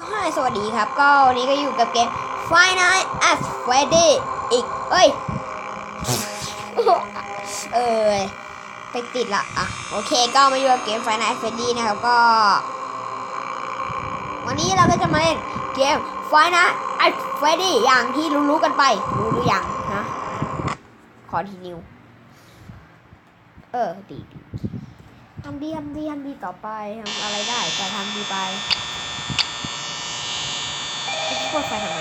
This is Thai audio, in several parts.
Hi สวัสดีครับ ก็วันนี้ก็อยู่กับเกม Five Nights at Freddy อีก เอ้ย เอยไปติดละ อะ โอเค ก็มาอยู่กับเกม Five Nights at Freddy นะครับ ก็ วันนี้เราก็จะมาเล่นเกม Five Nights at Freddy อย่างที่รู้ๆกันไป รู้หรือยังนะ ขอทีนิว เออ ดีดีทำดีทำดีทำดีต่อไปทำอะไรได้ก็ทำดีไป เปิดไฟทำไม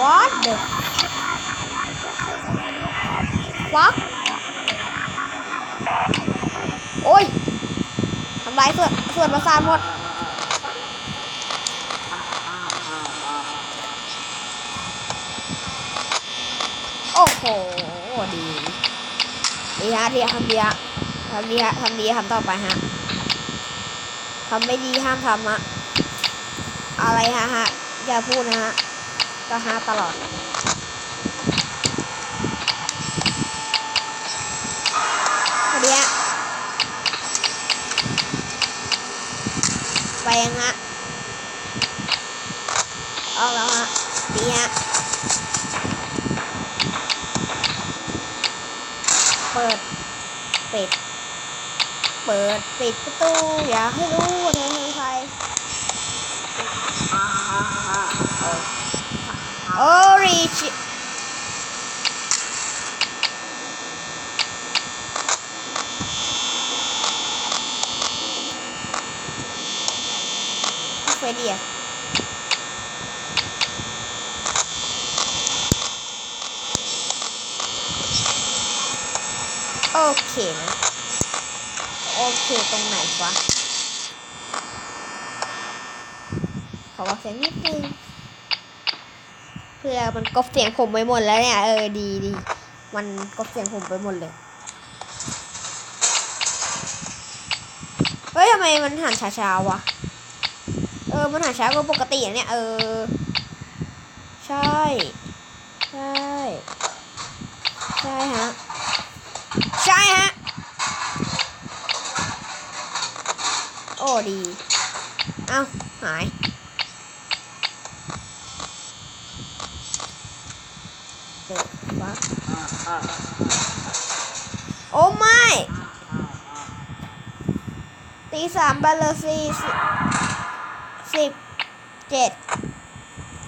What the fuck โอ้ยทำลายส่วนส่วนประสาทหมด โอ้โหดีดีฮะดีทำดีฮะทำดีฮะทำดีทำต่อไปฮะทำไม่ดีห้ามทำฮะอะไรฮะฮะอย่าพูดนะฮะก็ฮะตลอดสวัสดีฮะไปยังฮะออกแล้วฮะดีฮะ เปิด ปิด เปิด ปิดประตู อย่าให้รู้ว่าเธอคือใครโอ้ริชเฟรด อะโอเคนะโอเคตรงไหนวะขอบอกเสียงนิดนึงเพื่อมันกบเสียงผมไปหมดแล้วเนี่ย เออดีดีมันกบเสียงผมไปหมดเลยเฮ้ยทำไมมันหันช้าๆวะเออมันหันช้ากว่าปกติอะเนี่ย เออ ใช่ ใช่ ใช่ฮะ ใช่ฮะ โอ้ดี เอ้า หาย เกิดวะโอ้ไม่ ตีสามไปเลสี่สิบเจ็ด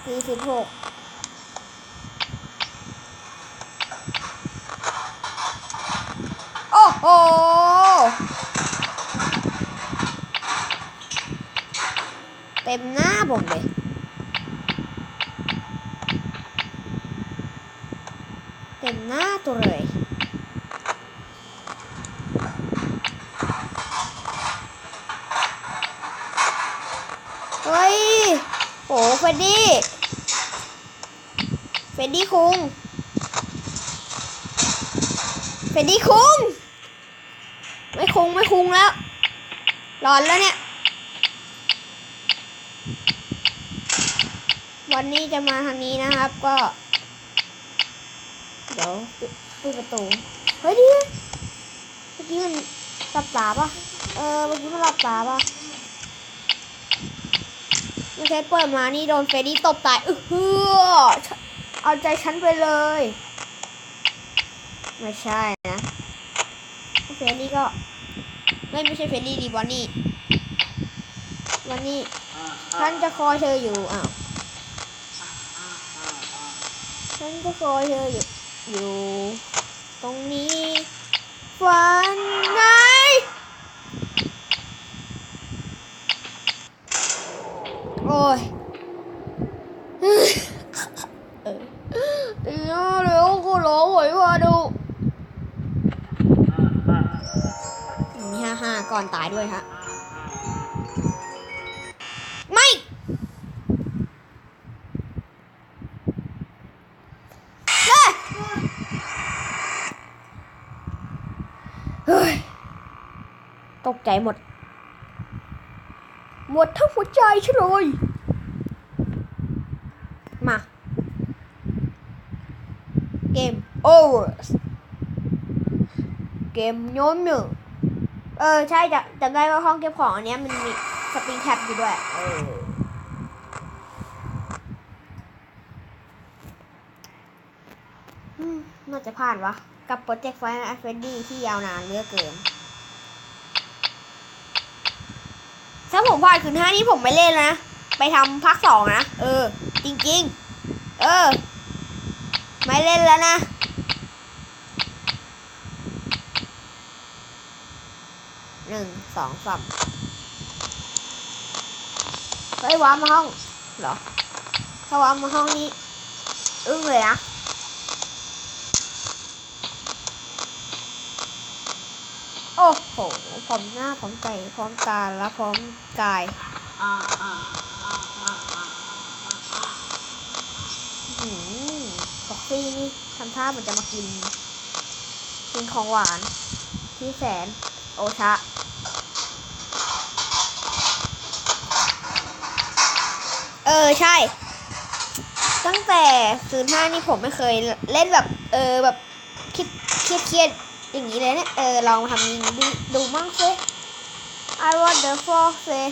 สี่สิบหก โอ้เต็มหน้าผมเลยเต็มหน้าตัวเลยเฮ้ยโหเฟดดี้เฟดดี้คุงเฟดดี้คุง ไม่คุงไม่คุงแล้วร้อนแล้วเนี่ย วันนี้จะมาทางนี้นะครับ ก็ เดี๋ยวปิดปิดประตูเฮ้ยดิเมื่อกี้มันหลับตาปะเออเมื่อกี้มันหลับตาปะไม่ใช่เปิดมานี่โดนเฟรดดี้ตบตายเออเฮือเอาใจฉันไปเลย ไม่ใช่ ฟรดดี้ก็ ไม่ไม่ใช่เฟรดดี้ดีบอนนี่วันนี้ฉันจะคอยเธออยู่อ้าวฉันจะคอยเธออยู่อยู่ ตรงนี้ฝันไหนโอ้ยเออตีห้าแล้วก็ร้องไหวว่าดู ก่อนตายด้วยฮะ ไม่เอ้ยเฮ้ย ตกใจหมด หมดทั้งหัวใจฉันเลยมา เกมโอเวอร์เกมโน้มหนึ่ง เออใช่จำจำได้ว่าห้องเก็บของอันเนี้ยมันมีสปริงแท็บอยู่ด้วย เอออืมน่าจะผ่านวะ กับโปรเจกต์ไฟน์แอฟเฟนดี้ที่ยาวนานเหลือกเกิน ถ้าผมผ่านคืนห้านี้ผมไม่เล่นแล้วนะ ไปทำภาคสองนะ เออ จริง ๆ เออ ไม่เล่นแล้วนะ หนึ่งสองสามเฮ้ยว้ามาห้องเหรอ ถ้าว้ามาห้องนี้ อึ้งเลยนะโอ้โหพร้อมหน้าพร้อมใจพร้อมตาและพร้อมกายอืมฟ็อกซี่นี่ทำท่าเหมือนจะมากิน กินของหวานที่แสน โอชะ ออใช่ ตั้งแต่ศูนย์ห้านี่ผมไม่เคยเล่นแบบ เออแบบคิดเครียดเครียดๆอย่างนี้เลยเนี่ยเออลองทำดูดูมั่งสิ I want the fox เลย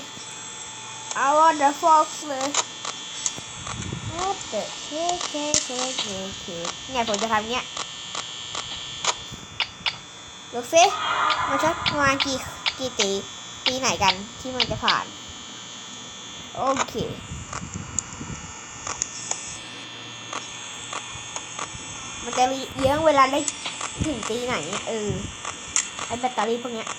I want the fox เลย What the heck heck heck heck เนี่ยผมจะทำเนี้ยดูสิมันสักประมาณกี่กี่ตีตีไหนกันที่มันจะผ่าน โอเค มันจะมีเยอะเวลาได้ถึงตีไหนเออไอแบตเตอรี่พวกเนี้ย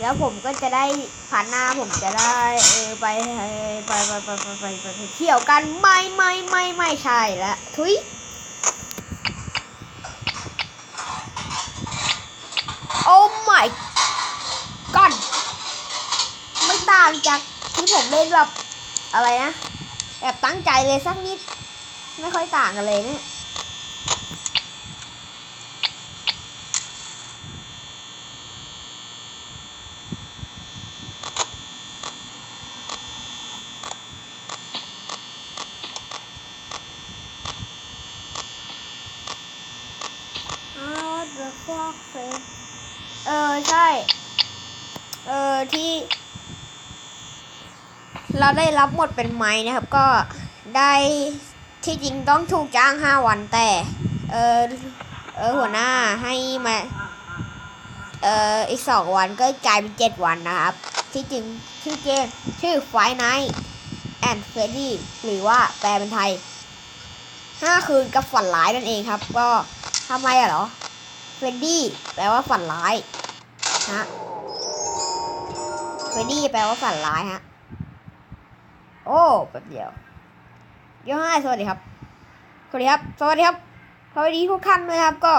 แล้วผมก็จะได้ผ่านหน้าผมจะได้เออไปไปไปไปไปไปไปไปเที่ยวกันไม่ไม่ไม่ไม่ใช่ละทุยโอ้ my god ไม่ต่างจากที่ผมเล่นแบบอะไรนะแบบตั้งใจเลยสักนิด ไม่ค่อยต่างกันเลยเนี่ย Out the fox เออใช่ เออที่ เราได้รับบทเป็นไม้นะครับ ก็ได้ที่จริงต้องถูกจ้างห้าวันแต่ เออเออหัวหน้าให้มาเอออีกสองวันก็กลายเป็นเจ็ดวันนะครับ ที่จริงชื่อเกมชื่อ Five Night and Freddy หรือว่าแปลเป็นไทยห้าคืนกับฝันร้ายนั่นเองครับ ก็ทำไมอะเหรอ เฟรดดี้แปลว่าฝันร้ายฮะเฟรดดี้แปลว่าฝันร้ายฮะ โอ้แป๊บเดียวโยฮานสวัสดีครับ สวัสดีครับ สวัสดีครับสวัสดีทุกท่านเลยครับก็